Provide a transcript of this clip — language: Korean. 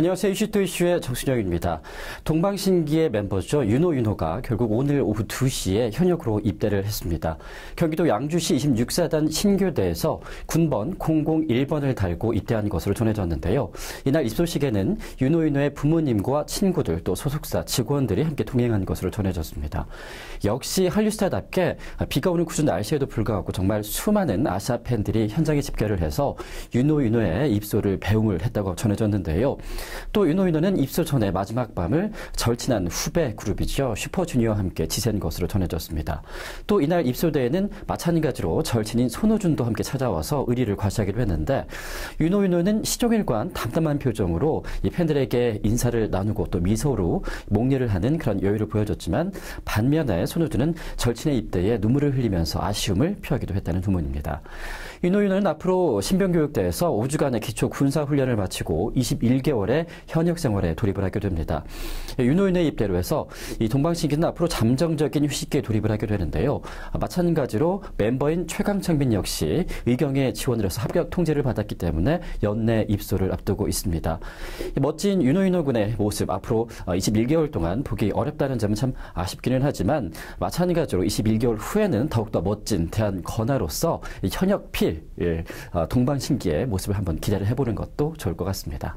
안녕하세요. 이슈또 이슈의 정순영입니다. 동방신기의 멤버죠. 윤호 윤호가 결국 오늘 오후 2시에 현역으로 입대를 했습니다. 경기도 양주시 26사단 신교대에서 군번 001번을 달고 입대한 것으로 전해졌는데요. 이날 입소식에는 윤호 윤호의 부모님과 친구들 또 소속사 직원들이 함께 동행한 것으로 전해졌습니다. 역시 한류스타답게 비가 오는 굳은 날씨에도 불구하고 정말 수많은 아시아 팬들이 현장에 집결을 해서 윤호 윤호의 입소를 배웅을 했다고 전해졌는데요. 또 윤호윤호는 입소 전에 마지막 밤을 절친한 후배 그룹이죠. 슈퍼주니어와 함께 지샌 것으로 전해졌습니다. 또 이날 입소대에는 마찬가지로 절친인 손호준도 함께 찾아와서 의리를 과시하기로 했는데 윤호윤호는 시종일관 담담한 표정으로 이 팬들에게 인사를 나누고 또 미소로 목례를 하는 그런 여유를 보여줬지만 반면에 손호준은 절친의 입대에 눈물을 흘리면서 아쉬움을 표하기도 했다는 소문입니다. 윤호윤호는 앞으로 신병교육대에서 5주간의 기초 군사 훈련을 마치고 21개월의 현역 생활에 돌입을 하게 됩니다. 윤호윤의 입대로 해서 이 동방신기는 앞으로 잠정적인 휴식기에 돌입을 하게 되는데요. 마찬가지로 멤버인 최강창빈 역시 의경에 지원을 해서 합격 통지를 받았기 때문에 연내 입소를 앞두고 있습니다. 멋진 윤호윤호 군의 모습 앞으로 21개월 동안 보기 어렵다는 점은 참 아쉽기는 하지만 마찬가지로 21개월 후에는 더욱더 멋진 대한 건화로서 현역 필 예, 동방신기의 모습을 한번 기대를 해보는 것도 좋을 것 같습니다.